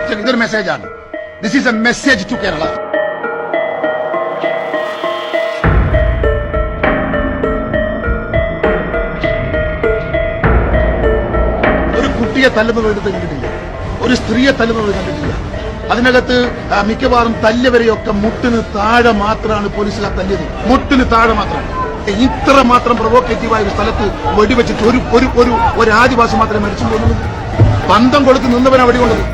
ഇതൊരു മെസ്സേജാണ് this is a message to Kerala ഒരു കുട്ടിയെ തല്ലുന്നത് എടുത്ത് കണ്ടിട്ടില്ല. ഒരു സ്ത്രീയെ തല്ലുന്നത് കണ്ടിട്ടില്ല. അതിനകത്ത് മിക്കവാറും തല്ലിയവരെയൊക്കെ മുട്ടിന് താഴെ മാത്രമാണ് പോലീസുകാർ തല്ലിയത്. മുട്ടിന് താഴെ മാത്രം. ഇത്ര മാത്രം പ്രൊവോക്കേറ്റീവായ ഒരു സ്ഥലത്ത് വെടിവെച്ചിട്ട് ഒരു ഒരു ഒരു ആദിവാസി മാത്രമേ മരിച്ചു പോകുന്നുള്ളൂ. പന്തം കൊടുത്ത് നിന്നവനാണ് വെടികൊണ്ടത്.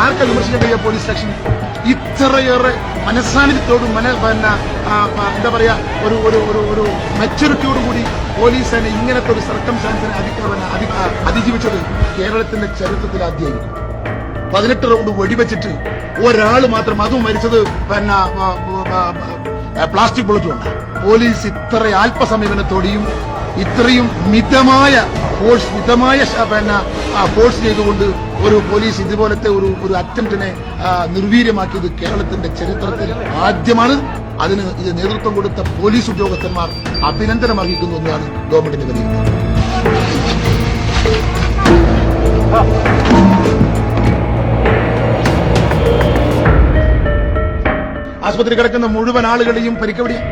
ആർക്കാ വിമർശിക്കാൻ കഴിയുക പോലീസ് സ്റ്റേഷൻ ഇത്രയേറെ മനസ്സാന്നിധ്യത്തോടും മന പിന്നെ എന്താ പറയുക ഒരു ഒരു ഒരു ഒരു മെച്ചൂരിറ്റിയോടും കൂടി പോലീസിനെ ഇങ്ങനത്തെ ഒരു സർക്കംസ്റ്റാൻസിനെ അതി അതിജീവിച്ചത് കേരളത്തിന്റെ ചരിത്രത്തിൽ ആദ്യമായിരിക്കും. പതിനെട്ട് റൗണ്ട് വെടിവെച്ചിട്ട് ഒരാൾ മാത്രം അതും മരിച്ചത് പിന്നെ പ്ലാസ്റ്റിക് ബുള്ളറ്റ് പോലീസ് ഇത്ര അല്പസമീപനത്തോടെയും ഇത്രയും മിതമായ ഫോഴ്സ് മിതമായ ആ, ഫോഴ്സ് ചെയ്തുകൊണ്ട് ഒരു പോലീസ് ഇതുപോലത്തെ ഒരു ഒരു അറ്റംപ്റ്റിനെ നിർവീര്യമാക്കിയത് കേരളത്തിന്റെ ചരിത്രത്തിൽ ആദ്യമാണ്. അതിന് ഇത് നേതൃത്വം കൊടുത്ത പോലീസ് ഉദ്യോഗസ്ഥന്മാർ അഭിനന്ദനം അർഹിക്കുന്നു എന്നാണ് ഗവൺമെന്റിന്റെ വിലയിരുത്തുന്നത് ആശുപത്രി കിടക്കുന്ന മുഴുവൻ ആളുകളെയും പരിക്കവിടിയാണ്